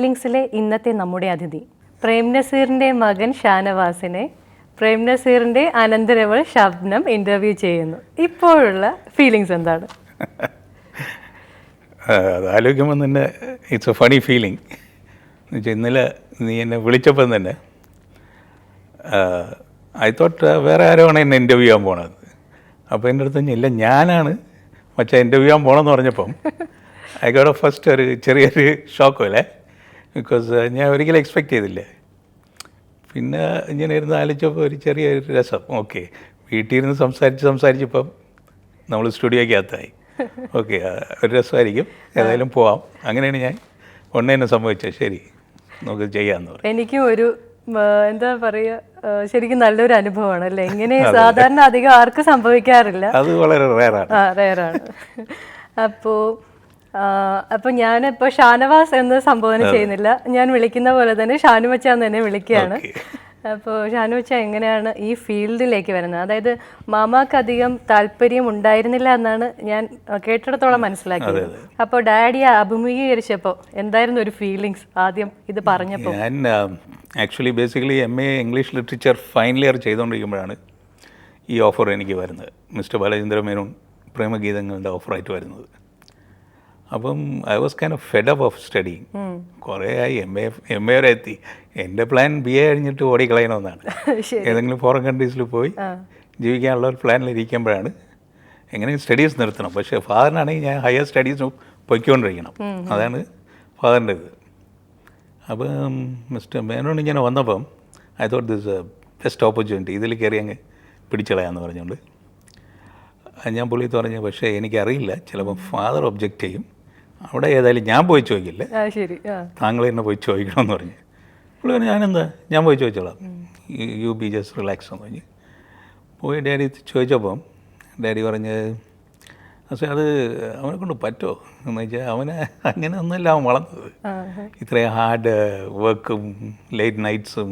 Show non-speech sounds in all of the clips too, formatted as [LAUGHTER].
ഫീലിങ്സിലെ ഇന്നത്തെ നമ്മുടെ അതിഥി. പ്രേം നസീറിന്റെ മകൻ ഷാനവാസിനെ പ്രേം നസീറിന്റെ അനന്തരവൾ ശബ്നം ഇന്റർവ്യൂ ചെയ്യുന്നു. ഇപ്പോഴുള്ള ഫീലിങ്സ് എന്താണ്? അത് ആലോചിക്കുമ്പോൾ തന്നെ ഇറ്റ്സ് എ ഫണി ഫീലിംഗ് ഇന്നലെ നീ എന്നെ വിളിച്ചപ്പം തന്നെ ഐ തോട്ട് വേറെ ആരോമാണ് എന്നെ ഇന്റർവ്യൂ ചെയ്യാൻ പോണത്? അപ്പോൾ എന്റെ അടുത്ത് ഇല്ല ഞാനാണ് മച്ചാ ഇന്റർവ്യൂ ചെയ്യാൻ പോകണമെന്ന് പറഞ്ഞപ്പം ഐ ഗോട്ട് ഫസ്റ്റ് ഒരു ചെറിയൊരു ഷോക്ക് അല്ലേ? ബിക്കോസ് ഞാൻ ഒരിക്കലും എക്സ്പെക്റ്റ് ചെയ്തില്ല. പിന്നെ ഇങ്ങനെ ഇരുന്ന് ആലോചിച്ചപ്പോൾ ഒരു ചെറിയൊരു രസം. ഓക്കെ വീട്ടിൽ ഇരുന്ന് സംസാരിച്ച് സംസാരിച്ചപ്പം നമ്മൾ സ്റ്റുഡിയോക്കകത്തായി ഓക്കെ ഒരു രസമായിരിക്കും. ഏതായാലും പോവാം. അങ്ങനെയാണ് ഞാൻ. ഒന്നേ തന്നെ സംഭവിച്ചത്. ശരി. നമുക്ക് ചെയ്യാമെന്ന് പറയും എനിക്കും ഒരു എന്താ പറയുക ശരിക്കും നല്ലൊരു അനുഭവമാണ് അല്ലേ? ഇങ്ങനെ സാധാരണ അധികം ആർക്കും സംഭവിക്കാറില്ല. അത് വളരെ റേറാണ് റേറാണ് അപ്പോൾ അപ്പോൾ ഞാനിപ്പോൾ ഷാനവാസ് എന്ന് സംബോധന ചെയ്യുന്നില്ല. ഞാൻ വിളിക്കുന്ന പോലെ തന്നെ ഷാനുമച്ച എന്ന് തന്നെ വിളിക്കുകയാണ്. അപ്പോൾ ഷാനു ഷാനുമച്ച എങ്ങനെയാണ് ഈ ഫീൽഡിലേക്ക് വരുന്നത്? അതായത് മാമാക്ക് അധികം താല്പര്യം ഉണ്ടായിരുന്നില്ല എന്നാണ് ഞാൻ കേട്ടിടത്തോളം മനസ്സിലാക്കിയത്. അപ്പോൾ ഡാഡിയെ അഭിമുഖീകരിച്ചപ്പോൾ എന്തായിരുന്നു ഒരു ഫീലിങ്സ് ആദ്യം ഇത് പറഞ്ഞപ്പോൾ ഞാൻ actually basically M A English literature final year ചെയ്തുകൊണ്ടിരിക്കുമ്പോഴാണ് ഈ ഓഫർ എനിക്ക് വരുന്നത്. മിസ്റ്റർ ബാലചന്ദ്ര മേനോൻ പ്രേമഗീതങ്ങളുടെ ഓഫറായിട്ട് വരുന്നത്. അപ്പം I was kind of fed up of study കുറേ ആയി എം എ എം എ വരെ എത്തി. എന്റെ പ്ലാൻ ബി എ കഴിഞ്ഞിട്ട് ഓടിക്കളയണമെന്നാണ് [LAUGHS] ഏതെങ്കിലും ഫോറിൻ കൺട്രീസിൽ പോയി ജീവിക്കാനുള്ള ഒരു പ്ലാനിൽ ഇരിക്കുമ്പോഴാണ് എങ്ങനെ സ്റ്റഡീസ് നിർത്തണം. പക്ഷേ ഫാദറിനാണെങ്കിൽ ഞാൻ ഹയർ സ്റ്റഡീസ് പൊയ്ക്കൊണ്ടിരിക്കണം. അതാണ് ഫാദറിന്റെ ഇത് അപ്പം മിസ്റ്റർ മേനോട് ഇങ്ങനെ വന്നപ്പം I thought this best opportunity ഇതിൽ കയറി അങ്ങ് പിടിച്ചളയാന്ന് പറഞ്ഞുകൊണ്ട്. ഞാൻ പുള്ളിത്ത് പറഞ്ഞു പക്ഷേ എനിക്കറിയില്ല. ചിലപ്പോൾ ഫാദർ ഒബ്ജക്റ്റ് ചെയ്യും. അവിടെ ഏതായാലും ഞാൻ പോയി ചോദിക്കില്ലേ? ശരി. താങ്കൾ തന്നെ പോയി ചോദിക്കണമെന്ന് പറഞ്ഞു. പുള്ളി പറഞ്ഞു ഞാനെന്താ? ഞാൻ പോയി ചോദിച്ചോളാം. യു ബി ജസ്റ്റ് റിലാക്സ് എന്ന് പറഞ്ഞു. പോയി ഡാഡി ചോദിച്ചപ്പം ഡാഡി പറഞ്ഞ് പക്ഷേ അത് അവനെ കൊണ്ട് പറ്റുമോ? എന്ന് വെച്ചാൽ അവനെ അങ്ങനെ ഒന്നുമല്ല അവൻ വളർന്നത്. ഇത്രയും ഹാർഡ് വർക്കും ലേറ്റ് നൈറ്റ്സും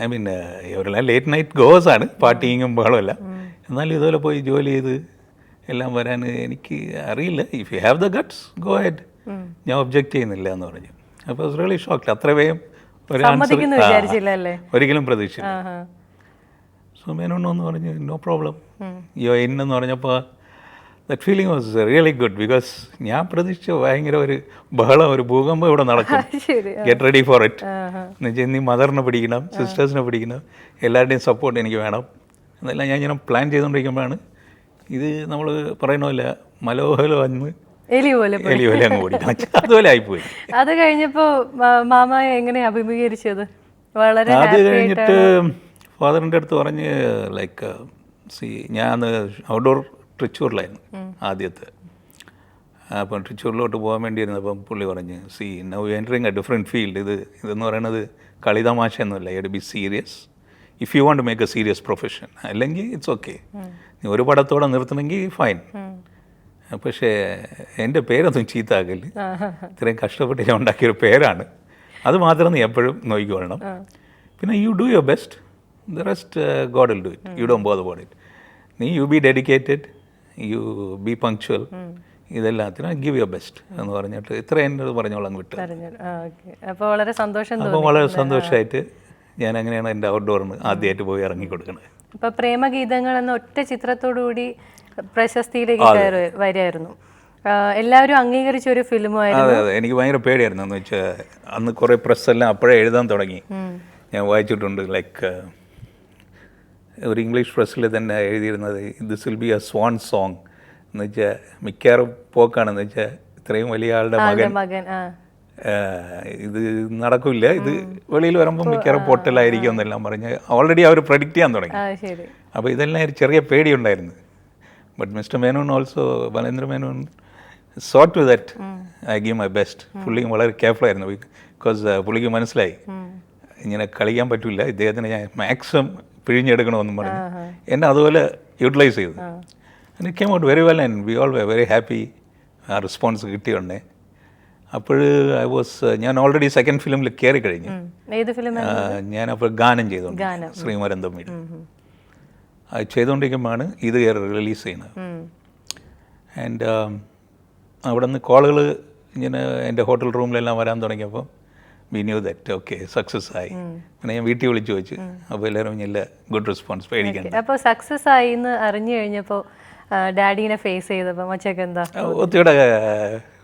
ഐ മീൻ ഇവരെല്ലാം ലേറ്റ് നൈറ്റ് ഗോസ് ആണ് പാർട്ടിങ്ങും ബഹളമല്ല എന്നാലും ഇതുപോലെ പോയി ജോലി ചെയ്ത് എല്ലാം വരാൻ എനിക്ക് അറിയില്ല. If you have the guts go head ഞാൻ ഒബ്ജക്റ്റ് ചെയ്യുന്നില്ല എന്ന് പറഞ്ഞു. അപ്പോൾ റിയലി ഷോക്ക്ഡ് അത്ര വേഗം ഒരു ഒരിക്കലും ആ സോ മേനോന്ന് പറഞ്ഞു നോ പ്രോബ്ലം യോ എന്ന് പറഞ്ഞപ്പോൾ that feeling was really good because ഞാൻ പ്രതീക്ഷിച്ച ഭയങ്കര ഒരു ബഹളം ഒരു ഭൂകമ്പം ഇവിടെ നടക്കും. ഗെറ്റ് റെഡി ഫോർ ഇറ്റ് എന്ന് വെച്ചാൽ നീ മദറിനെ പിടിക്കണം സിസ്റ്റേഴ്സിനെ പിടിക്കണം എല്ലാവരുടെയും സപ്പോർട്ട് എനിക്ക് വേണം. എന്നെല്ലാം ഞാൻ ഇങ്ങനെ പ്ലാൻ ചെയ്തുകൊണ്ടിരിക്കുമ്പോഴാണ് ഇത് നമ്മൾ പറയണമല്ല പോലെ മലോഹല വന്ന് എലി പോലെ എലി പോലെ അങ്ങ് അതുപോലെ ആയിപ്പോയി. അത് കഴിഞ്ഞപ്പോ മാ- മാമ എങ്ങനെ അഭിമുഖീകരിച്ചത്? വളരെ അത് കഴിഞ്ഞിട്ട് ഫാദറിന്റെ അടുത്ത് പറഞ്ഞ് ലൈക്ക് സി ഞാൻ ഔട്ട്ഡോർ ട്രിച്ചൂറിലായിരുന്നു ആദ്യത്തെ. അപ്പം ട്രിച്ചൂറിലോട്ട് പോകാൻ വേണ്ടിയിരുന്നപ്പം പുള്ളി പറഞ്ഞ് see now entering a different field ഇത് ഇതെന്ന് പറയുന്നത് കളിതമാശ ഒന്നുമില്ല you be serious if you want make a serious profession അല്ലെങ്കിൽ ഇറ്റ്സ് ഓക്കെ നീ ഒരു പടത്തോടെ നിർത്തണമെങ്കിൽ ഫൈൻ പക്ഷേ എന്റെ പേരൊന്നും ആ, ഇത്രയും കഷ്ടപ്പെട്ട് ഞാൻ ഉണ്ടാക്കിയൊരു പേരാണ്. അത് മാത്രം നീ എപ്പോഴും നോക്കിക്കൊള്ളണം പിന്നെ you do your best the rest God will do it you do bother bother it നീ you be dedicated you be punctual ഇതെല്ലാത്തിനും give your best എന്ന് പറഞ്ഞിട്ട് ഇത്ര എന്റെ പറഞ്ഞോളാം വിട്ടു അപ്പോൾ വളരെ സന്തോഷം അപ്പോൾ വളരെ സന്തോഷമായിട്ട് ഞാൻ അങ്ങനെയാണ് എന്റെ ഔട്ട്ഡോറിന് ആദ്യമായിട്ട് പോയി ഇറങ്ങി കൊടുക്കുന്നത് ഇപ്പൊ പ്രേമഗീതങ്ങൾ എന്ന ഒറ്റ ചിത്രത്തോടുകൂടി പ്രശസ്തിയിലേക്ക് കയറി വരികയായിരുന്നു. എല്ലാവരും അംഗീകരിച്ച ഒരു ഫിലിമായിരുന്നു അതെ അതെ. എനിക്ക് ഭയങ്കര പേടിയായിരുന്നു. എന്ന് വെച്ചാൽ അന്ന് കുറേ പ്രസ് എല്ലാം അപ്പോഴേ എഴുതാൻ തുടങ്ങി. ഞാൻ വായിച്ചിട്ടുണ്ട് ലൈക്ക് ഒരു ഇംഗ്ലീഷ് പ്രസ്സിൽ തന്നെ എഴുതിയിരുന്നത് this will be a swan song എന്ന് വെച്ചാൽ മിക്കവാറും പോക്കാണെന്ന് വെച്ചാൽ ഇത്രയും വലിയ ആളുടെ മകൻ മകൻ ഇത് നടക്കില്ല. ഇത് വെളിയിൽ വരുമ്പോൾ മിക്കവാറും പൊട്ടലായിരിക്കും എന്നെല്ലാം പറഞ്ഞ് ഓൾറെഡി അവർ പ്രഡിക്റ്റ് ചെയ്യാൻ തുടങ്ങി. അപ്പോൾ ഇതെല്ലാം ഒരു ചെറിയ പേടിയുണ്ടായിരുന്നു. But mister Menon also Balendra Menon thought to that I give my best പുള്ളി വളരെ കെയർഫുൾ ആയിരുന്നു. ബിക്കോസ് പുള്ളിക്ക് മനസ്സിലായി. ഇങ്ങനെ കളിക്കാൻ പറ്റില്ല ഇദ്ദേഹത്തിന് ഞാൻ മാക്സിമം പിഴിഞ്ഞെടുക്കണമെന്നും പറഞ്ഞു. എന്നെ അതുപോലെ യൂട്ടിലൈസ് ചെയ്തു. It came out very well and we all very happy ആ റെസ്പോൺസ് കിട്ടിയുണ്ടേ. അപ്പോൾ ഐ വാസ് ഞാൻ ഓൾറെഡി സെക്കൻഡ് ഫിലിമിൽ കയറി കഴിഞ്ഞു. ഏത് ഫിലിം ഞാൻ അപ്പോൾ ഗാനം ചെയ്തോണ്ട് ശ്രീമരം തമ്മിൽ അത് ചെയ്തുകൊണ്ടിരിക്കുമ്പോഴാണ് ഇത് റിലീസ് ചെയ്യുന്നത്. ആൻഡ് അവിടെ നിന്ന് കോളുകൾ ഇങ്ങനെ എന്റെ ഹോട്ടൽ റൂമിലെല്ലാം വരാൻ തുടങ്ങിയപ്പോൾ we knew that okay success ആയി. പിന്നെ ഞാൻ വീട്ടിൽ വിളിച്ചു ചോദിച്ചു. അപ്പോൾ എല്ലാവരും ഇല്ല ഗുഡ് റെസ്പോൺസ് പേടിക്കണം അപ്പോൾ സക്സസ് ആയി എന്ന് അറിഞ്ഞു കഴിഞ്ഞപ്പോൾ ഡാഡിനെ ഫേസ് ചെയ്തപ്പോൾ മച്ചൊക്കെ എന്താ? ഒത്തിരി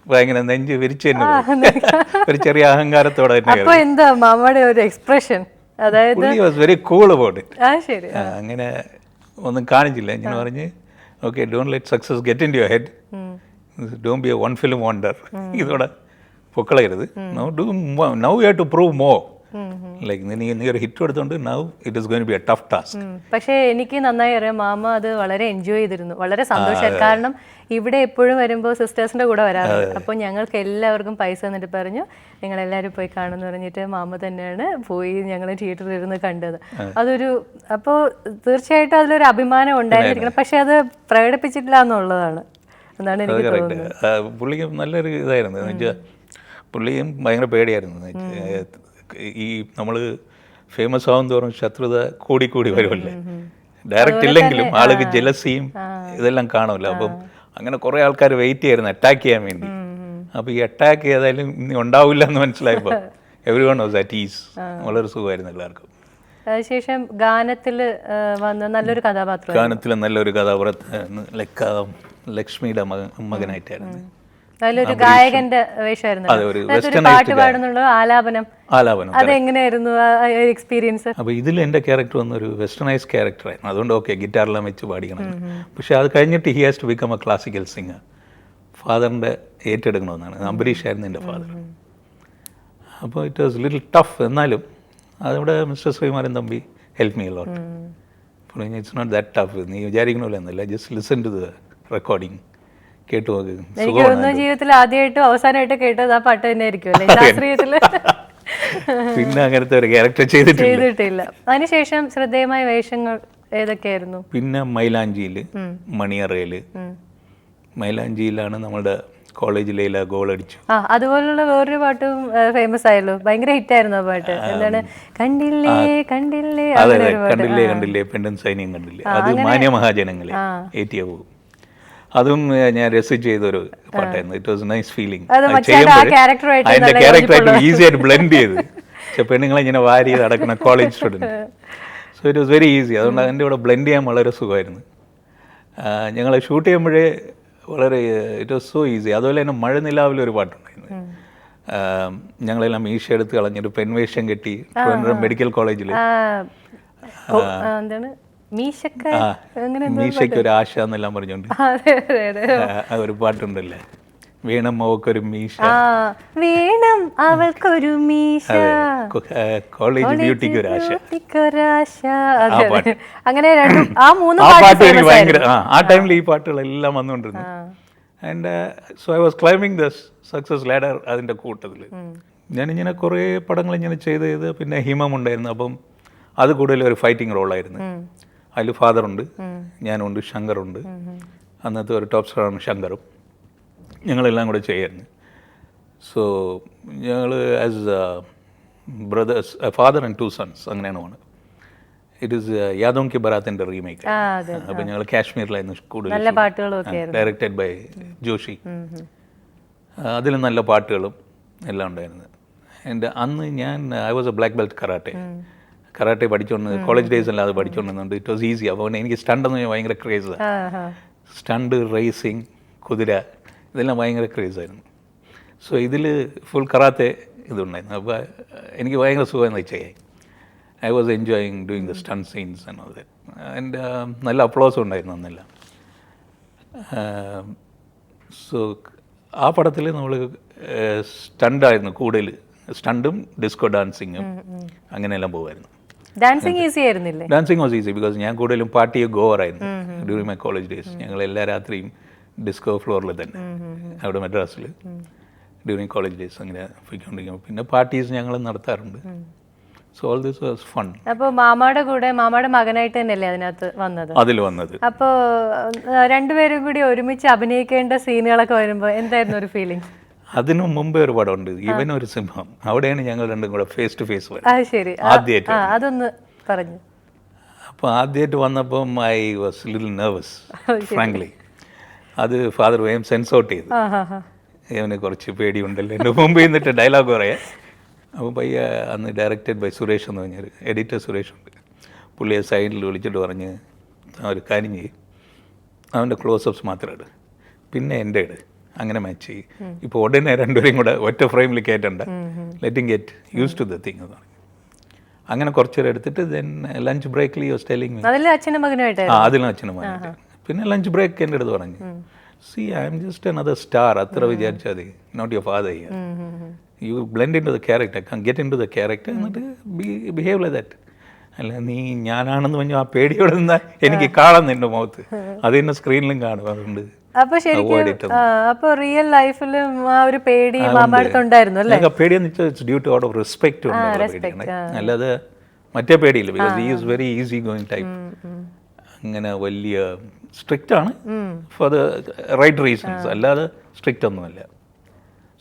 ഭയങ്കര നെഞ്ച് വിരിച്ചു തന്നെ [LAUGHS] ഒരു ചെറിയ അഹങ്കാരത്തോടെ തന്നെ അപ്പൊ എന്താ മാമയുടെ ഒരു എക്സ്പ്രഷൻ? അതായത് വെരി കൂൾ അബൌട്ട് ഇറ്റ് അങ്ങനെ ഒന്നും കാണിച്ചില്ല. ഞാൻ പറഞ്ഞ് okay don't let success get in your head don't be a one film wonder ഇതോടെ പൊക്കളയരുത്. Now do now you have to prove more like നീ നീ ഒരു hit now it is going be a tough task പക്ഷേ എനിക്ക് നന്നായി അറിയാം mama അത് വളരെ എൻജോയ് ചെയ്തിരുന്നു. വളരെ സന്തോഷമായി കാരണം ഇവിടെ എപ്പോഴും വരുമ്പോൾ സിസ്റ്റേഴ്സിന്റെ കൂടെ വരാറുണ്ട് അപ്പോൾ ഞങ്ങൾക്ക് എല്ലാവർക്കും പൈസ എന്നിട്ട് പറഞ്ഞു നിങ്ങൾ എല്ലാവരും പോയി കാണുമെന്ന് പറഞ്ഞിട്ട് മാമ തന്നെയാണ് പോയി ഞങ്ങൾ തിയേറ്ററിൽ ഇരുന്ന് കണ്ടത്. അതൊരു അപ്പോൾ തീർച്ചയായിട്ടും അതിലൊരു അഭിമാനം ഉണ്ടായിരിക്കണം. പക്ഷെ അത് പ്രകടിപ്പിച്ചിട്ടില്ല എന്നുള്ളതാണ്. എന്നാണ് എനിക്ക് തോന്നുന്നത്. പുള്ളിക്ക് നല്ലൊരു ഇതായിരുന്നു. പുള്ളിയും ഭയങ്കര പേടിയായിരുന്നു. ഈ നമ്മൾ ഫേമസ് ആവും തോറും ശത്രുത കൂടി കൂടി വരുമല്ലേ? ഡയറക്റ്റ് ഇല്ലെങ്കിലും ആൾക്ക് ജലസിയും ഇതെല്ലാം കാണുമല്ലോ. അപ്പം അങ്ങനെ കുറേ ആൾക്കാർ വെയിറ്റ് ചെയ്യായിരുന്നു അറ്റാക്ക് ചെയ്യാൻ വേണ്ടി. അപ്പോൾ ഈ അറ്റാക്ക് ചെയ്താലും ഇനി ഉണ്ടാവില്ല എന്ന് മനസ്സിലായപ്പോൾ every one was at ease വളരെ സുഖമായിരുന്നു എല്ലാവർക്കും. ശേഷം ഗാനത്തിൽ വന്ന നല്ലൊരു കഥാപാത്രം ഗാനത്തിൽ നല്ലൊരു കഥാപാത്രം ലക്ക ലക്ഷ്മിയുടെ മകൻ മകനായിട്ടായിരുന്നു. അതിലൊരു ഗായകന്റെ വേഷമായിരുന്നു പാട്ട് പാടുന്നുള്ള ആലാപനം. ആലാപനം അതെങ്ങനെയായിരുന്നു എക്സ്പീരിയൻസ് അപ്പോൾ ഇതിൽ എന്റെ ക്യാരക്ടർ വന്നൊരു വെസ്റ്റേണൈസ് ക്യാരക്ടറായിരുന്നു അതുകൊണ്ട് ഓക്കെ ഗിറ്റാറെല്ലാം വെച്ച് പാടിക്കണം. പക്ഷേ അത് കഴിഞ്ഞിട്ട് he has to become a classical singer ഫാദറിന്റെ ഏറ്റെടുക്കണമെന്നാണ്. അംബരീഷ് ആയിരുന്നു എന്റെ ഫാദർ അപ്പോൾ ഇറ്റ് വാസ് ലിറ്റിൽ ടഫ് എന്നാലും അതിവിടെ mister Sreemaran Thampi help me lot it's not that tough നീ വിചാരിക്കണമല്ലോ എന്നല്ല just listen to the recording കേട്ടു നോക്ക് എനിക്ക് തോന്നുന്നു ജീവിതത്തിൽ ആദ്യമായിട്ടും അവസാനമായിട്ട് കേട്ടത് ആ പാട്ട് തന്നെ ആയിരിക്കും അല്ലേ ശാസ്ത്രീയത്തിൽ. പിന്നെ അങ്ങനത്തെ ഒരു ക്യാരക്ടർ ചെയ്തിട്ടില്ല. അതിനുശേഷം ശ്രദ്ധേയമായ വേഷങ്ങൾ ഏതൊക്കെയായിരുന്നു? പിന്നെ മൈലാഞ്ചിയിൽ മണിയറയിൽ. മൈലാഞ്ചിയിലാണ് നമ്മുടെ കോളേജിലെ ഗോൾ അടിച്ചു ആ അതുപോലുള്ള വേറൊരു പാട്ടും ഫേമസ് ആയല്ലോ. ഭയങ്കര ഹിറ്റ് ആയിരുന്നു ആ പാട്ട്. എന്താണ്? കണ്ടില്ലേ കണ്ടില്ലേ കണ്ടില്ലേ കണ്ടില്ലേ. പെണ്ണൻ സൈന്യം കണ്ടില്ലേ. അത് മാന്യ മഹാജനങ്ങളെ ഏറ്റിയ പോകും. അതും ഞാൻ രസിച്ച് ചെയ്തൊരു പാട്ടായിരുന്നു. ഇറ്റ് വാസ് നൈസ് ഫീലിംഗ് അതിന്റെ ക്യാരക്ടറായിട്ട് ഈസി ആയിട്ട് ബ്ലെൻഡ് ചെയ്ത്. പക്ഷെ പെണ്ണുങ്ങളെ ഇങ്ങനെ വാരി നടക്കുന്ന college student so it was very easy അതുകൊണ്ട് അതിന്റെ കൂടെ ബ്ലെൻഡ് ചെയ്യാൻ വളരെ സുഖമായിരുന്നു. ഞങ്ങൾ ഷൂട്ട് ചെയ്യുമ്പോഴേ വളരെ ഇറ്റ് വാസ് സോ ഈസി അതുപോലെ തന്നെ മഴ നിലാവിലൊരു പാട്ടുണ്ടായിരുന്നു. ഞങ്ങളെല്ലാം മീശ എടുത്ത് കളഞ്ഞിട്ട് പെൺവേഷം കെട്ടി മെഡിക്കൽ കോളേജിൽ എന്താണ്? മീശയ്ക്ക് ഒരു ആശ എന്നെല്ലാം പറഞ്ഞുകൊണ്ട്. ഒരു പാട്ടുണ്ടല്ലേ? വീണം മോക്കൊരു മീശ. വേണം അവൾക്കൊരു മീശ. കോളേജ് ബ്യൂട്ടിക്ക് ഒരു ആശ. അങ്ങനെ ആ മൂന്ന് പാട്ട് എനിക്ക് ഭയങ്കര ആ ടൈമിൽ ഈ പാട്ടുകളെല്ലാം വന്നുകൊണ്ടിരുന്നു. And so I was climbing the success ladder അതിന്റെ കൂട്ടത്തിൽ. ഞാനിങ്ങനെ കുറേ പടങ്ങൾ ഇങ്ങനെ ചെയ്ത് ചെയ്ത് പിന്നെ ഹിമം ഉണ്ടായിരുന്നു അപ്പം അത് കൂടുതൽ ഒരു ഫൈറ്റിംഗ് റോളായിരുന്നു അതിൽ ഫാദറുണ്ട് ഞാനുണ്ട് ശങ്കറുണ്ട്. അന്നത്തെ ഒരു ടോപ്പ് സ്റ്റാറാണ് ശങ്കറും. ഞങ്ങളെല്ലാം കൂടെ ചെയ്യായിരുന്നു. സോ ഞങ്ങൾ as brothers father and two sons അങ്ങനെയാണ് പോണത്. ഇറ്റ് ഈസ് യാദോം കി ബറാത്തിന്റെ റീമേക്ക് അപ്പം ഞങ്ങൾ കാശ്മീരിലായിരുന്നു കൂടുതൽ ഡയറക്റ്റഡ് ബൈ ജോഷി അതിൽ നല്ല പാട്ടുകളും എല്ലാം ഉണ്ടായിരുന്നു. എന്റെ അന്ന് ഞാൻ I was a black belt karate karate പഠിച്ചുകൊണ്ട് കോളേജ് ഡേയ്സ് അല്ലാതെ പഠിച്ചുകൊണ്ടിരുന്നുണ്ട് ഇറ്റ് വാസ് ഈസി അപ്പോൾ എനിക്ക് സ്റ്റണ്ട് എന്ന് പറഞ്ഞാൽ ഭയങ്കര ആ. സ്റ്റണ്ട് റേസിങ് കുതിര ഇതെല്ലാം ഭയങ്കര ക്രേസായിരുന്നു സോ ഇതിൽ ഫുൾ കറാത്തെ ഇതുണ്ടായിരുന്നു. അപ്പോൾ എനിക്ക് ഭയങ്കര സുഖമെന്ന് വെച്ചാൽ I was enjoying doing the stunt scenes എന്നത് എന്റെ നല്ല അപ്ലോസും ഉണ്ടായിരുന്നു അന്നെല്ലാം. സോ ആ പടത്തിൽ നമ്മൾ സ്റ്റണ്ടായിരുന്നു കൂടുതൽ സ്റ്റണ്ടും ഡിസ്കോ ഡാൻസിങ്ങും അങ്ങനെയെല്ലാം പോകുമായിരുന്നു ഡാൻസിങ് ഈസി ആയിരുന്നില്ലേ? ഡാൻസിങ് വാസ് ഈസി ബിക്കോസ് ഞാൻ കൂടുതലും പാർട്ടി ഗോവറായിരുന്നു ഡ്യൂറിങ് മൈ കോളേജ് ഡേയ്സ് ഞങ്ങൾ എല്ലാ രാത്രിയും ഡിസ്കോ ഫ്ലോറിൽ തന്നെ. അവിടെ മദ്രാസിൽ ഡ്യൂറിങ് കോളേജ് ഡേയ്സ് അങ്ങനെ പോയിക്കൊണ്ടിരിക്കും പിന്നെ പാർട്ടീസ് ഞങ്ങൾ നടത്താറുണ്ട്. So all this was fun അപ്പൊ മാമാടെ കൂടെ മാമാടെ മകനായിട്ട് തന്നെയല്ലേ അതിനകത്ത് വന്നത്? അതിൽ വന്നത്. അപ്പോൾ രണ്ടുപേരും കൂടി ഒരുമിച്ച് അഭിനയിക്കേണ്ട സീനുകളൊക്കെ വരുമ്പോ എന്തായിരുന്നു ഒരു ഫീലിംഗ് അതിനു മുമ്പേ ഒരു പടമുണ്ട് ഇവൻ ഒരു സിംഹം. അവിടെയാണ് ഞങ്ങൾ രണ്ടും കൂടെ ഫേസ് ടു ഫേസ് വരുന്നത് ആദ്യമായിട്ട് അതൊന്ന് പറഞ്ഞു. അപ്പോൾ ആദ്യമായിട്ട് വന്നപ്പം I was little nervous frankly അത് ഫാദർ വേം സെൻസ് ഔട്ട് ചെയ്തു. ഇവന് കുറച്ച് പേടിയുണ്ടല്ലോ. എന്റെ മുമ്പ് നിന്നിട്ട് ഡയലോഗ് പറയാം അപ്പോൾ പയ്യ അന്ന് ഡയറക്റ്റഡ് ബൈ സുരേഷ് എന്ന് പറഞ്ഞൊരു എഡിറ്റർ സുരേഷ് ഉണ്ട്. പുള്ളിയെ സൈഡിൽ വിളിച്ചിട്ട് പറഞ്ഞ് ഒരു കാര്യം ചെയ്യും. അവന്റെ ക്ലോസപ്സ് മാത്രം ഇട്. പിന്നെ എന്റെ ഇട്. അങ്ങനെ മാച്ച് ചെയ്യും. ഇപ്പോൾ ഉടനെ രണ്ടുപേരും കൂടെ ഒറ്റ ഫ്രെയിമിൽ കയറ്റണ്ട letting get use to the thing എന്ന് പറഞ്ഞു. അങ്ങനെ കുറച്ച് നേരം എടുത്തിട്ട് ദെൻ ലഞ്ച് ബ്രേക്കിൽ യു സ്റ്റൈലിംഗ് അതിൽ അച്ഛനും മകനുമായിട്ട് ആ അതിലും അച്ഛനും മകനായിട്ട് പിന്നെ ലഞ്ച് ബ്രേക്ക് എന്റെ അടുത്ത് പറഞ്ഞു. See I am just another star അത്ര വിചാരിച്ചാൽ മതി. Not your father here you blend into the character get into the character എന്നിട്ട് ബിഹേവ് ലൈ ദാറ്റ് അല്ല നീ ഞാനാണെന്ന് പറഞ്ഞു ആ പേടിയോടെ നിന്നാൽ എനിക്ക് കാണാം നിന്റെ മുഖത്ത്. അത് തന്നെ സ്ക്രീനിലും കാണും. അതുകൊണ്ട് അപ്പൊ ശരിക്കും അപ്പൊ റിയൽ ലൈഫിലും ആ ഒരു പേടി മാമാടുത്തുണ്ടായിരുന്നു അല്ലേ? പേടിയെന്ന് വെച്ചാൽ it's due to out of respect ഉണ്ട് പേടിയാണ്. അല്ലാതെ മറ്റേ പേടിയില്ല because he is very easy going type അങ്ങനെ വലിയ സ്ട്രിക്റ്റ് ആണ് ഫോർ ദ റൈറ്റ് റീസൺസ് അല്ലാതെ സ്ട്രിക്റ്റ് ഒന്നുമല്ല.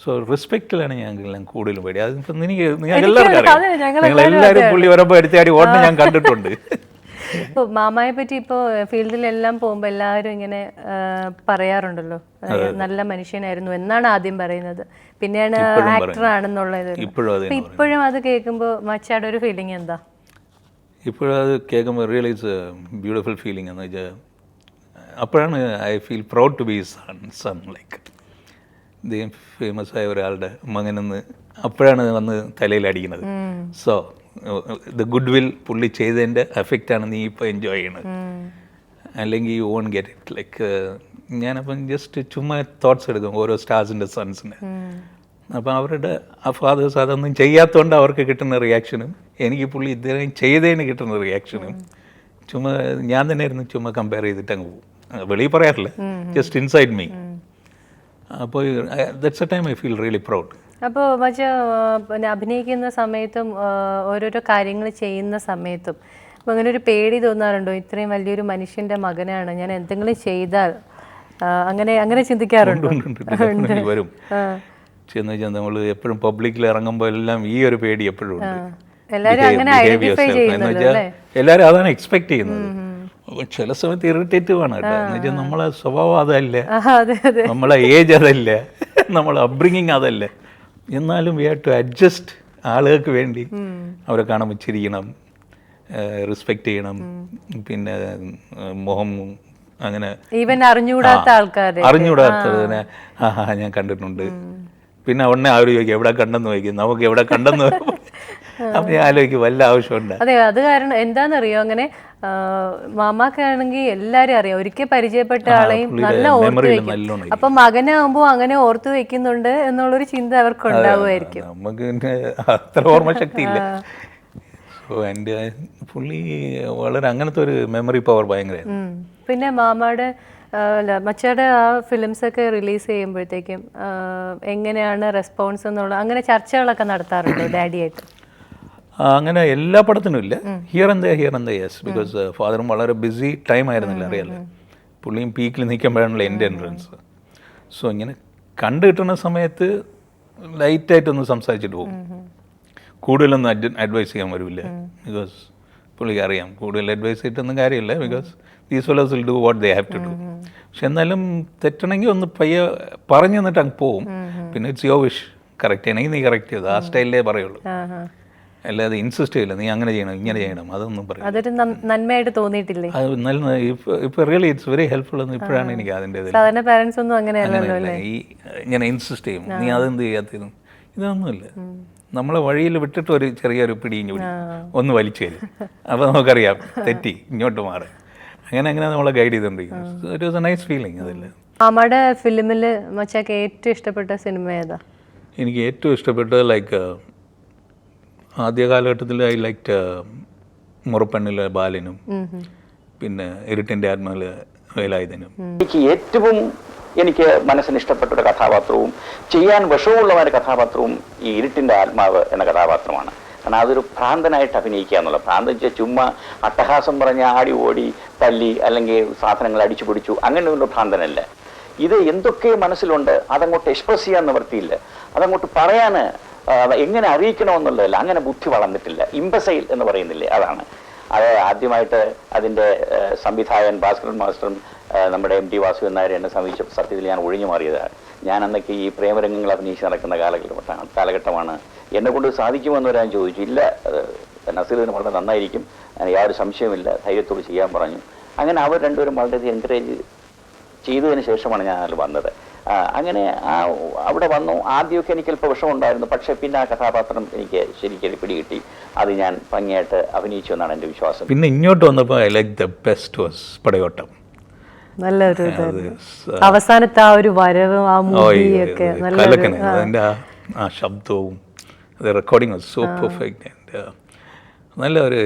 സോ റെസ്പെക്റ്റിലാണ് ഞങ്ങളെല്ലാം കൂടുതലും പേടി. അതിപ്പം എനിക്ക് എല്ലാവർക്കും അതെ, അറിയാം. ഞങ്ങൾ നിങ്ങൾ എല്ലാവരും പുള്ളി വരുമ്പോൾ എടുത്താടി ഓടണം ഞാൻ കണ്ടിട്ടുണ്ട്. [LAUGHS] ഇപ്പൊ മാമായെ പറ്റി ഇപ്പോൾ ഫീൽഡിലെല്ലാം പോകുമ്പോൾ എല്ലാവരും ഇങ്ങനെ പറയാറുണ്ടല്ലോ. നല്ല മനുഷ്യനായിരുന്നു എന്നാണ് ആദ്യം പറയുന്നത്. പിന്നെയാണ് ആക്ടർ ആണെന്നുള്ളത്. ഇപ്പോഴും അത് കേൾക്കുമ്പോൾ മച്ചാടെ ഒരു ഫീലിംഗ് എന്താ? ഇപ്പോഴത് കേൾക്കുമ്പോൾ റിയലൈസ് ബ്യൂട്ടിഫുൾ ഫീലിംഗ് എന്ന് വെച്ചാൽ അപ്പോഴാണ് I feel proud to be son son like ഇദ്ദേഹം ഫേമസ് ആയ ഒരാളുടെ മകനെന്ന് അപ്പോഴാണ് വന്ന് തലയിൽ അടിക്കുന്നത്. സോ ദ ഗുഡ് വിൽ പുള്ളി ചെയ്തതിന്റെ എഫക്റ്റാണ് നീ ഇപ്പോൾ എൻജോയ് ചെയ്യണത്. അല്ലെങ്കിൽ you won't get it like ഞാനപ്പം ജസ്റ്റ് ചുമ്മാ തോട്ട്സ് എടുക്കും ഓരോ സ്റ്റാർസിന്റെ സൺസിന് അപ്പം അവരുടെ ആ ഫാദേഴ്സ് അതൊന്നും ചെയ്യാത്തതുകൊണ്ട് അവർക്ക് കിട്ടുന്ന റിയാക്ഷനും എനിക്ക് പുള്ളി ഇദ്ദേഹം ചെയ്തതിന് കിട്ടുന്ന റിയാക്ഷനും ചുമ്മാ ഞാൻ തന്നെ ഇരുന്ന് ചുമ്മാ കമ്പയർ ചെയ്തിട്ട് അങ്ങ് പോകും. വെളിയിൽ പറയാറില്ല. ജസ്റ്റ് ഇൻസൈഡ് മീ അപ്പോൾ that's a time I feel really proud അപ്പോൾ മച്ച പിന്നെ അഭിനയിക്കുന്ന സമയത്തും ഓരോരോ കാര്യങ്ങൾ ചെയ്യുന്ന സമയത്തും അങ്ങനെ ഒരു പേടി തോന്നാറുണ്ടോ? ഇത്രയും വലിയൊരു മനുഷ്യന്റെ മകനാണ് ഞാൻ എന്തെങ്കിലും ചെയ്താൽ അങ്ങനെ അങ്ങനെ ചിന്തിക്കാറുണ്ട്? വരും. ചെന്ന് വെച്ചാൽ നമ്മൾ എപ്പോഴും പബ്ലിക്കിൽ ഇറങ്ങുമ്പോൾ എല്ലാം ഈ ഒരു പേടി എപ്പോഴും ഉണ്ട്. എല്ലാവരും അതാണ് എക്സ്പെക്ട് ചെയ്യുന്നത്. ചില സമയത്ത് ഇറിറ്റേറ്റീവ് ആണ് കേട്ടോ. എന്ന് വെച്ചാൽ നമ്മളെ സ്വഭാവം അതല്ല. അതെ അതെ. നമ്മളെ ഏജ് അതല്ല. നമ്മളെ അപ്ബ്രിങ്ങിങ് അതല്ല. എന്നാലും വി ഹാവ് ടു അഡ്ജസ്റ്റ് ആളുകൾക്ക് വേണ്ടി. അവരെ കാണുമ്പോൾ ചിരിക്കണം റെസ്പെക്റ്റ് ചെയ്യണം പിന്നെ മുഖം അങ്ങനെ. ഈവൻ അറിഞ്ഞുകൂടാത്ത ആൾക്കാര്. അറിഞ്ഞൂടാത്തതിനെ ആ. ഞാൻ കണ്ടിട്ടുണ്ട്. പിന്നെ ഉടനെ അവർ ചോദിക്കും എവിടെ കണ്ടെന്ന് ചോദിക്കും. നമുക്ക് എവിടെ കണ്ടെന്ന് അപ്പം ഞാൻ ആലോചിക്കും വല്ല ആവശ്യമുണ്ട്. അതെ അത് കാരണം എന്താണെന്നറിയോ അങ്ങനെ മാമാക്കാണെങ്കിൽ എല്ലാരും അറിയാം. ഒരിക്കൽ പരിചയപ്പെട്ട ആളെയും നല്ല ഓർത്തു വെക്കും. അപ്പൊ മകനാകുമ്പോ അങ്ങനെ ഓർത്തു വെക്കുന്നുണ്ട് എന്നുള്ളൊരു ചിന്ത അവർക്ക് ഉണ്ടാവുമായിരിക്കും. നമുക്ക് അത്ര ഓർമ്മശക്തി ഇല്ല എന്റെ പുള്ളി വളരെ അങ്ങനത്തെ ഒരു മെമ്മറി പവർ ഭയങ്കര പിന്നെ അല്ല മച്ചയുടെ ആ ഫിലിംസ് ഒക്കെ റിലീസ് ചെയ്യുമ്പോഴത്തേക്കും എങ്ങനെയാണ് റെസ്പോൺസ് എന്നുള്ള അങ്ങനെ ചർച്ചകളൊക്കെ നടത്താറുണ്ടോ [COUGHS] ഡാഡിയായിട്ട്? അങ്ങനെ എല്ലാ പടത്തിനും ഇല്ല. Here and here and yes because ഫാദറും വളരെ ബിസി ടൈം ആയിരുന്നില്ല അറിയാലേ. പുള്ളിയും പീക്കിൽ നിൽക്കുമ്പോഴാണല്ലോ എന്റെ എൻട്രൻസ് സോ ഇങ്ങനെ കണ്ടു കിട്ടുന്ന സമയത്ത് ലൈറ്റായിട്ടൊന്ന് സംസാരിച്ചിട്ട് പോകും. കൂടുതലൊന്നും അഡ്വൈസ് ചെയ്യാൻ വരില്ല. ബിക്കോസ് പുള്ളിക്ക് അറിയാം. കൂടുതൽ അഡ്വൈസ് ചെയ്തിട്ടൊന്നും കാര്യമില്ല. Because these fellows will do what they have to do പക്ഷെ എന്നാലും തെറ്റണമെങ്കിൽ ഒന്ന് പയ്യെ പറഞ്ഞു തന്നിട്ട് അങ്ങ് പോവും. പിന്നെ ഇറ്റ്സ് യോ വിഷ് കറക്റ്റ് ചെയ്യണമെങ്കിൽ നീ കറക്റ്റ് ചെയ്തു ആ സ്റ്റൈലിലേ പറയുള്ളൂ. അല്ലാതെ ഇൻസിസ്റ്റ് ചെയ്യില്ല. നീ അങ്ങനെ ചെയ്യണം ഇങ്ങനെ ചെയ്യണം. അതൊന്നും പറയും അതൊരു നന്മയായിട്ട് തോന്നിയിട്ടില്ലേ? അത് നല്ല ഇപ്പൊ ഇപ്പൊ റിയലി ഇറ്റ്സ് വെരി ഹെൽപ്ഫുൾ എന്ന് ഇപ്പോഴാണ് എനിക്ക് അതിന്റെ സാധാരണ പാരന്റ്സ് ഒന്നും അങ്ങനെയല്ല. ഈ ഇങ്ങനെ ഇൻസിസ്റ്റ് ചെയ്യും. നീ അതെന്ത് ചെയ്യാത്തതും? ഇതൊന്നുമില്ല. നമ്മളെ വഴിയിൽ വിട്ടിട്ട് ഒരു ചെറിയൊരു പിടിയും ചൂടി ഒന്ന് വലിച്ചു തരും. അപ്പോൾ നമുക്കറിയാം തെറ്റി ഇങ്ങോട്ട് മാറി. അങ്ങനെ അങ്ങനെ നമ്മളെ ഗൈഡ് ചെയ്തുകൊണ്ടിരിക്കും എ നൈസ് ഫീലിംഗ് അതിൽ. അമ്മയുടെ ഫിലിമിൽ മച്ചാക്ക് ഏറ്റവും ഇഷ്ടപ്പെട്ട സിനിമ ഏതാ? എനിക്ക് ഏറ്റവും ഇഷ്ടപ്പെട്ടത് ലൈക്ക് ആദ്യ കാലഘട്ടത്തിൽ ഐ ലൈക്ക് മുറപ്പെണ്ണിലെ ബാലനും പിന്നെ ഇരുട്ടിന്റെ ആത്മാവിലെ വേലായുധനും. എനിക്ക് ഏറ്റവും എനിക്ക് മനസ്സിന് ഇഷ്ടപ്പെട്ട ഒരു കഥാപാത്രവും ചെയ്യാൻ വിഷമുള്ള ഒരു കഥാപാത്രവും ഈ ഇരുട്ടിന്റെ ആത്മാവ് എന്ന കഥാപാത്രമാണ്. കാരണം അതൊരു ഭ്രാന്തനായിട്ട് അഭിനയിക്കുക എന്നുള്ള ഭ്രാന്തം വെച്ചാൽ ചുമ്മാ അട്ടഹാസം പറഞ്ഞ് ആടി ഓടി തല്ലി അല്ലെങ്കിൽ സാധനങ്ങൾ അടിച്ചു പിടിച്ചു അങ്ങനെയുള്ള ഭ്രാന്തനല്ല. ഇത് എന്തൊക്കെ മനസ്സിലുണ്ട് അതങ്ങോട്ട് എക്സ്പ്രസ് ചെയ്യാൻ നിവർത്തിയില്ല അതങ്ങോട്ട് പറയാൻ എങ്ങനെ അറിയിക്കണമെന്നുള്ളതല്ല അങ്ങനെ ബുദ്ധി വളർന്നിട്ടില്ല. ഇമ്പസൈൽ എന്ന് പറയുന്നില്ലേ അതാണ്. അത് ആദ്യമായിട്ട് അതിന്റെ സംവിധായകൻ ഭാസ്കരൻ മാസ്റ്ററും നമ്മുടെ എം ടി വാസുദേവൻ നായർ എന്നെ സമീപിച്ച സത്യത്തിൽ ഞാൻ ഒഴിഞ്ഞു മാറിയതാണ്. ഞാൻ അന്നൊക്കെ ഈ പ്രേമരംഗങ്ങൾ അഭിനയിച്ച് നടക്കുന്ന കാലഘട്ടമാണ് കാലഘട്ടമാണ്. എന്നെ കൊണ്ട് സാധിക്കുമെന്ന് വരാൻ ചോദിച്ചു ഇല്ല നസീറിന് വളരെ നന്നായിരിക്കും. യാതൊരു സംശയമില്ല ധൈര്യത്തോട് ചെയ്യാൻ പറഞ്ഞു. അങ്ങനെ അവർ രണ്ടുപേരും വളരെയധികം എൻകറേജ് ചെയ്തതിന് ശേഷമാണ് ഞാൻ അതിൽ വന്നത്. അങ്ങനെ ആ അവിടെ വന്നു. ആദ്യമൊക്കെ എനിക്ക് അല്പം വിഷമമുണ്ടായിരുന്നു. പക്ഷേ പിന്നെ ആ കഥാപാത്രം എനിക്ക് ശരിക്കും പിടികിട്ടി. അത് ഞാൻ ഭംഗിയായിട്ട് അഭിനയിച്ചു എന്നാണ് എന്റെ വിശ്വാസം. പിന്നെ ഇങ്ങോട്ട് വന്നപ്പോൾ I like the best was Padayottam. നല്ലൊരു അവസാനത്തെ ആ ഒരു വരവും ആ മൂവിയൊക്കെ കലക്കനെ അതിന്റെ ആ ആ ശബ്ദവും recording recording so perfect and നല്ല ഒരു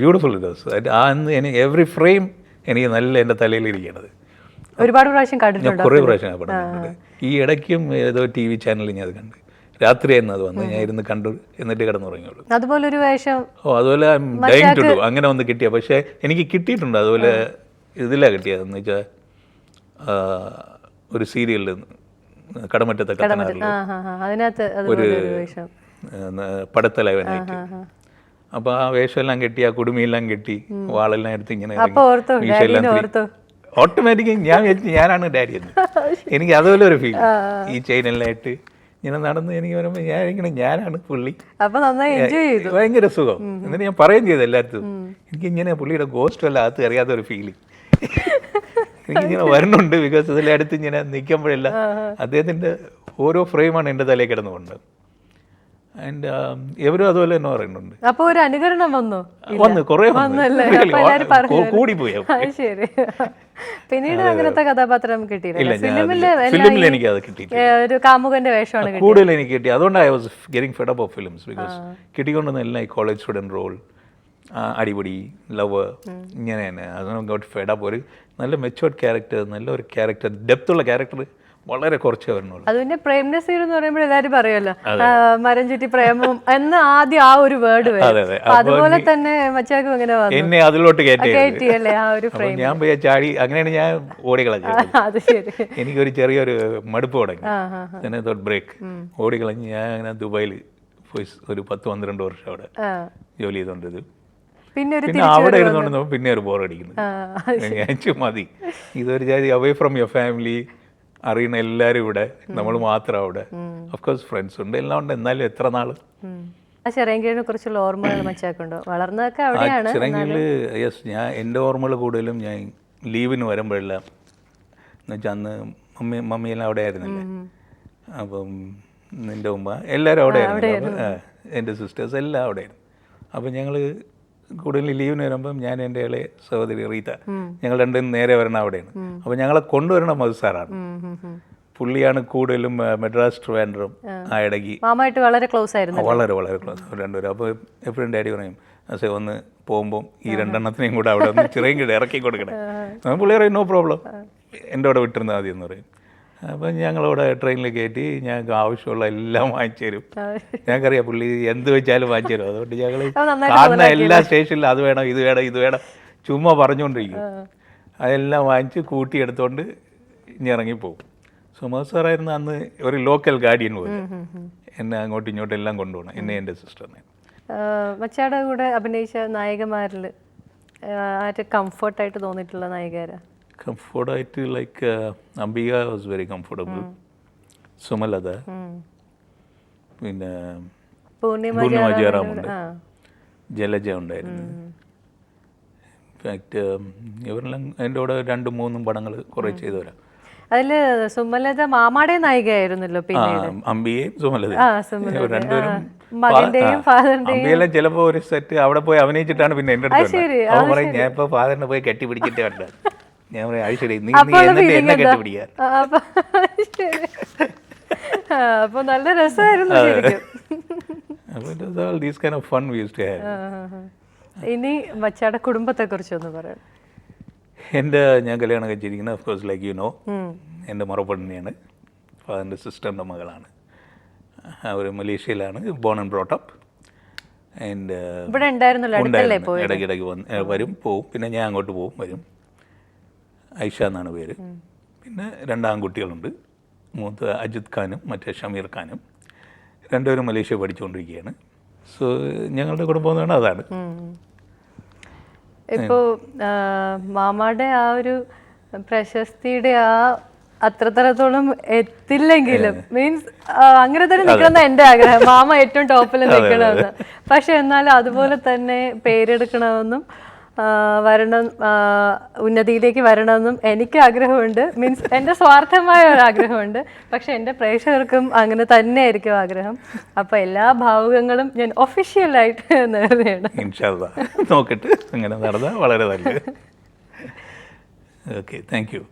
ബ്യൂട്ടിഫുൾ ഡസ് ആ അന്ന് എനിക്ക് എവറി ഫ്രെയിം എനിക്ക് നല്ല എന്റെ തലയിലിരിക്കണത് ഒരുപാട് പ്രാവശ്യം കണ്ടിട്ടുണ്ട് കുറേ പ്രാവശ്യം പടം കണ്ടിട്ടുണ്ട്. ഈ ഇടയ്ക്കും ഏതോ ടി വി ചാനലിൽ ഞാൻ അത് കണ്ട്. രാത്രിയായിരുന്നു അത് വന്ന് ഞാൻ ഇരുന്ന് കണ്ടു എന്നിട്ട് കിടന്നുറങ്ങിയുള്ളൂ. അതുപോലെ ഒരു വേഷം. ഓ അതുപോലെ ഡൈങ് ടു ഡു അങ്ങനെ വന്ന് കിട്ടിയ. പക്ഷേ എനിക്ക് കിട്ടിയിട്ടുണ്ട്. അതുപോലെ ഇതിലാണ് കിട്ടിയത്. എന്ന് വെച്ചാൽ ഒരു സീരിയലിൽ കടമറ്റത്തെ ആ അതിനകത്ത് ഒരു വേഷം. പടത്തലവനായിട്ട്. അപ്പൊ ആ വേഷമെല്ലാം കെട്ടി ആ കുടുമിയെല്ലാം കെട്ടി വാളെല്ലാം എടുത്ത് ഇങ്ങനെ ഓട്ടോമാറ്റിക്കലി ഞാൻ വിചാരിച്ചു ഞാനാണ് ഡാഡി എന്ന്. [LAUGHS] എനിക്ക് അതുപോലെ ഒരു ഫീൽ ഈ ചെയിനെല്ലായിട്ട് ഇങ്ങനെ നടന്ന് എനിക്ക് പറയുമ്പോൾ ഞാൻ ഇങ്ങനെ ഞാനാണ് പുള്ളി. അപ്പൊ നന്നായി എൻജോയ് ചെയ്തു. ഭയങ്കര സുഖം. എന്നിട്ട് ഞാൻ പറയും ചെയ്തു എല്ലായിടത്തും. എനിക്ക് ഇങ്ങനെ പുള്ളിയുടെ ഗോസ്റ്റ് അല്ല അകത്ത് അറിയാത്ത ഒരു ഫീലിംഗ് [LAUGHS] എനിക്കിങ്ങനെ വരുന്നുണ്ട് ബിക്കോസ് ഇതിലടുത്ത് ഇങ്ങനെ നിൽക്കുമ്പോഴെല്ലാം അദ്ദേഹത്തിന്റെ ഓരോ ഫ്രെയിമാണ് എന്റെ തലയിൽ കിടന്നുകൊണ്ട്. ആൻഡ് എവരും അതുപോലെ തന്നെ പറയുന്നുണ്ട്. അപ്പൊ ഒരു അനുകരണം വന്നു. വന്നു കുറേ കൂടിപ്പോയി ശരി. പിന്നീട് അങ്ങനത്തെ കഥാപാത്രം ഫിലിമിൽ എനിക്ക് അത് കിട്ടി ഒരു കാമുകന്റെ വേഷമാണ് കൂടുതൽ എനിക്ക് കിട്ടി. അതുകൊണ്ട് I was getting fed up of films because കിട്ടിക്കൊണ്ടുവന്ന എല്ലാം ഈ കോളേജ് സ്റ്റുഡന്റ് റോൾ അടിപൊളി ലവ് ഇങ്ങനെ തന്നെ അതിനൊക്കെ ഗോട്ട് ഫെഡ് അപ്പ് ഒരു നല്ല മെച്ചുവർഡ് ക്യാരക്ടർ നല്ല ഒരു ക്യാരക്ടർ ഡെപ്ത് ഉള്ള ക്യാരക്ടർ വളരെ കുറച്ചേ വരണുള്ളൂ അത് പിന്നെ പ്രേം നസീർ എന്ന് പറയുമ്പോൾ എല്ലാവരും പറയുമല്ലോ മരം ചുറ്റി പ്രേമം എന്ന് ആദ്യം ആ ഒരു വേർഡ് അതുപോലെ തന്നെ മച്ചാക്കും വന്നു. എന്നെ അതിലോട്ട് കയറ്റി കയറ്റി അല്ലേ ആ ഒരു ഫ്രെയിം ഞാൻ പോയി ചാടി അങ്ങനെയാണ് ഞാൻ ഓടിക്കളഞ്ഞത്. അത് ശരി. എനിക്കൊരു ചെറിയൊരു മടുപ്പ് തുടങ്ങി. ബ്രേക്ക് ഓടിക്കളഞ്ഞ് ഞാൻ അങ്ങനെ ദുബായിൽ പോയി ഒരു പത്ത് പന്ത്രണ്ട് വർഷം അവിടെ ജോലി ചെയ്തോണ്ടത് പിന്നെ അവിടെ ഇരുന്നോണ്ട് പിന്നെ ഒരു ബോറടിക്കുന്നു അടിക്കുന്നു. മതി. ഇതൊരു ജാതി അവേ ഫ്രം യുവർ ഫാമിലി അറിയുന്ന എല്ലാവരും ഇവിടെ. നമ്മൾ മാത്രം അവിടെ. ഓഫ്കോഴ്സ് ഫ്രണ്ട്സ് ഉണ്ട്. എല്ലാം ഉണ്ട്. എന്നാലും എത്ര നാൾ? ചെറിയങ്കിഴിനെ കുറിച്ചുള്ള ഓർമ്മകൾ [CLEARS THROAT] മച്ചാക്കുണ്ടോ വളർന്നതൊക്കെ അവിടെയാണ് ചിറങ്ങിൽ യെസ് ഞാൻ എന്റെ ഓർമ്മകൾ കൂടുതലും ഞാൻ ലീവിന് വരുമ്പോഴെല്ലാം എന്നുവെച്ചാൽ അന്ന് മമ്മി മമ്മിയെല്ലാം അവിടെ ആയിരുന്നില്ലേ അപ്പം നിന്റെ ഉമ്മ എല്ലാവരും അവിടെ ആയിരുന്നു എന്റെ സിസ്റ്റേഴ്സ് എല്ലാം അവിടെ ആയിരുന്നു അപ്പം ഞങ്ങൾ കൂടുതൽ ലീവിന് വരുമ്പം ഞാൻ എന്റെ ഇളയ സഹോദരി റീത്ത ഞങ്ങൾ രണ്ടും നേരെ വരണം അവിടെയാണ്. അപ്പോൾ ഞങ്ങളെ കൊണ്ടുവരണ മധു സാറാണ്. പുള്ളിയാണ് കൂടുതലും മെഡ്രാസ് ട്രിവാൻഡ്രം ആ. ഇടയ്ക്ക് മാമായിട്ട് വളരെ ക്ലോസ് ആയിരുന്നു വളരെ വളരെ ക്ലോസ് രണ്ടുപേരും. അപ്പോൾ എപ്പോഴും ഡാഡി പറയും അസേ ഒന്ന് പോകുമ്പോൾ ഈ രണ്ടെണ്ണത്തിനെയും കൂടെ അവിടെ ഒന്ന് [LAUGHS] ചെറിയ ഇറക്കി കൊടുക്കണേ പുള്ളി പറയും നോ പ്രോബ്ലം എന്റെ അവിടെ വിട്ടിരുന്നാൽ മതി എന്ന് പറയും. അപ്പം ഞങ്ങളവിടെ ട്രെയിനിൽ കയറ്റി ഞങ്ങൾക്ക് ആവശ്യമുള്ള എല്ലാം വാങ്ങിച്ചു തരും. ഞങ്ങൾക്കറിയാം പുള്ളി എന്ത് വെച്ചാലും വാങ്ങിച്ചു തരും. അതുകൊണ്ട് ഞങ്ങൾ കാണുന്ന എല്ലാ സ്റ്റേഷനിലും അത് വേണം ഇത് വേണം ഇത് വേണം. ചുമ്മാ പറഞ്ഞുകൊണ്ടിരിക്കും. അതെല്ലാം വാങ്ങിച്ച് കൂട്ടിയെടുത്തോണ്ട് ഇനി ഇറങ്ങിപ്പോകും. സുമത് സാറായിരുന്നു അന്ന് ഒരു ലോക്കൽ ഗാർഡിയൻ പോലെ. എന്നെ അങ്ങോട്ടും ഇങ്ങോട്ടും എല്ലാം കൊണ്ടുപോകണം എന്നെ എന്റെ സിസ്റ്ററിനെ മച്ചാടെ കൂടെ അഭിനയിച്ച നായകന്മാരിൽ ആയിട്ട് കംഫർട്ടായിട്ട് തോന്നിയിട്ടുള്ള നായികരാ കംഫർട്ടായിട്ട് like Ambika was very comfortable Sumalatha പിന്നെ പൂർണിമ ജയറാമുണ്ട് ജലജ ഉണ്ടായിരുന്നു ഇൻഫാക്റ്റ് ഇവരെല്ലാം എന്റെ കൂടെ രണ്ടും മൂന്നും പടങ്ങൾ കുറേ ചെയ്തവരാണ് അതിൽ സുമലത മാമാടെ നായികയായിരുന്നല്ലോ പിന്നെ ആ സുമലത രണ്ടുപേരും മകന്റെയും ഫാദറിന്റെയും. ചിലപ്പോ ഒരു സെറ്റ് അവിടെ പോയി അഭിനയിച്ചിട്ടാണ് പിന്നെ എന്റെ അടുത്ത് പറയും ഞാൻ ഇപ്പൊ ഫാദറിനെ പോയി കെട്ടി പിടിച്ചിട്ടേ കണ്ട [LAUGHS] ഞാൻ പറയും അത് ശരി നീ നീ എന്നിട്ട് എന്നെ എന്താ? കെട്ടി പിടിക്കാൻ ആ, അപ്പൊ അപ്പൊ നല്ല രസമായിരുന്നു these kind of fun we use to have. ഇനി മച്ചാടെ കുടുംബത്തെ കുറിച്ചൊന്ന് പറയാം എന്റെ ഞാൻ കല്യാണം കഴിച്ചിരിക്കുന്നത് of course like you know എന്റെ മറുപടിനെയാണ് ഫാദറിന്റെ സിസ്റ്ററിന്റെ മകളാണ്. അവർ മലേഷ്യയിലാണ് born and brought up and ഇവിടെ ഉണ്ടായിരുന്നു. ഇടയ്ക്കിടയ്ക്ക് വന്ന് വരും പോവും. പിന്നെ ഞാൻ അങ്ങോട്ട് പോവും വരും. ഐഷ എന്നാണ് പേര്. പിന്നെ രണ്ടാം കുട്ടികളുണ്ട് മൂത്ത അജിത് ഖാനും മറ്റേ ഷമീർ ഖാനും. രണ്ടുപേരും മലേഷ്യ പഠിച്ചുകൊണ്ടിരിക്കുകയാണ്. സോ ഞങ്ങളുടെ കുടുംബം എന്ന് പറഞ്ഞാൽ അതാണ്. ഇപ്പോ മാമയുടെ മാമാടെ ആ ഒരു പ്രശസ്തിയുടെ ആ അത്രത്തോളം എത്തില്ലെങ്കിലും മീൻസ് അങ്ങനെ തന്നെ നിൽക്കുന്ന എന്റെ ആഗ്രഹം. മാമ ഏറ്റവും ടോപ്പിൽ നിൽക്കണമെന്ന്. പക്ഷെ എന്നാലും അതുപോലെ തന്നെ പേരെടുക്കണമെന്നും വരണം ഉന്നതിയിലേക്ക് വരണമെന്നും എനിക്ക് ആഗ്രഹമുണ്ട്. മീൻസ് എന്റെ സ്വാർത്ഥമായ ഒരു ആഗ്രഹമുണ്ട്. പക്ഷെ എന്റെ പ്രേക്ഷകർക്കും അങ്ങനെ തന്നെ തന്നെയായിരിക്കും ആഗ്രഹം. അപ്പോൾ എല്ലാ ഭാവുകങ്ങളും ഞാൻ ഒഫീഷ്യലായിട്ട് നേടുകയാണ് നോക്കിട്ട് അങ്ങനെ നടന്നാൽ വളരെ നല്ലത്. Okay thank you